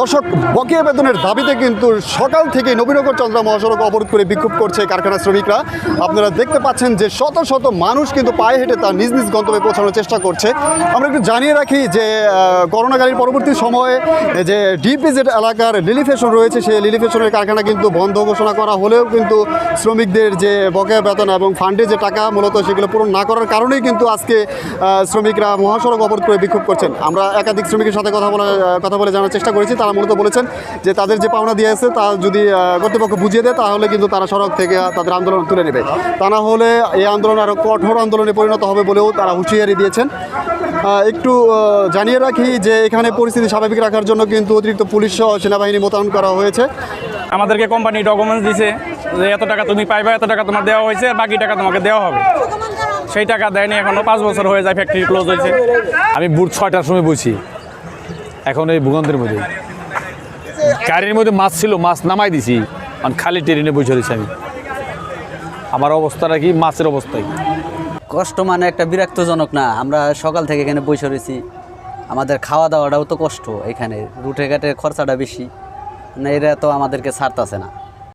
দর্শক, বকেয়া বেতনের দাবিতে কিন্তু সকাল থেকে নবীনগর চন্দ্রা মহাসড়ক অবরোধ করে বিক্ষোভ করছে কারখানা শ্রমিকরা। আপনারা দেখতে পাচ্ছেন যে শত শত মানুষ কিন্তু পায়ে হেঁটে তার নিজ নিজ গন্তব্যে পৌঁছানোর চেষ্টা করছে। আমরা একটু জানিয়ে রাখি যে করোনাকালীন পরবর্তী সময়ে যে ডিপিজেড এলাকার লিলিফেশন রয়েছে, সেই লিলিফেশনের কারখানা কিন্তু বন্ধ ঘোষণা করা হলেও কিন্তু শ্রমিকদের যে বকেয়া বেতন এবং ফান্ডে যে টাকা মূলত সেগুলো পূরণ না করার কারণেই কিন্তু আজকে শ্রমিকরা মহাসড়ক অবরোধ করে বিক্ষোভ করছেন। আমরা একাধিক শ্রমিকের সাথে কথা বলে কথা বলে জানার চেষ্টা করেছি তারা মূলত বলেছেন যে তাদের যে পাওনা দিয়ে আছে তা যদি কর্তৃপক্ষ বুঝিয়ে দেয় তাহলে কিন্তু তারা সড়ক থেকে তাদের আন্দোলন তুলে নেবে। তা না হলে এই আন্দোলন আরও কঠোর আন্দোলনে পরিণত হবে বলেও তারা হুঁশিয়ারি দিয়েছেন। একটু জানিয়ে রাখি যে এখানে পরিস্থিতি স্বাভাবিক রাখার জন্য কিন্তু অতিরিক্ত পুলিশ সহ সেনাবাহিনী মোতায়েন করা হয়েছে। আমাদেরকে কোম্পানি ডকুমেন্টস দিছে যে এত টাকা তুমি পাইবা এত টাকা তোমার দেওয়া হয়েছে বাকি টাকা তোমাকে দেওয়া হবে। সেই টাকা দেয়নি এখনও পাঁচ বছর হয়ে যায় ফ্যাক্টরি ক্লোজ হয়েছে। আমি বুট ছয়টার সময় বসি এখন এই ভূগন্ধের মধ্যে। গাড়ির মধ্যে মাছ ছিল, মাছ নামাই দিছি। মানে খালি ট্রেনে বসে রয়েছি আমি। আমার অবস্থাটা কি? মাছের অবস্থায় কষ্ট মানে একটা বিরক্তজনক না। আমরা সকাল থেকে এখানে বসে রয়েছি। আমাদের খাওয়া দাওয়াটাও তো কষ্ট। এখানে রুটে ঘাটে খরচাটা বেশি। না, এরা তো আমাদেরকে ছাড়তেছে না।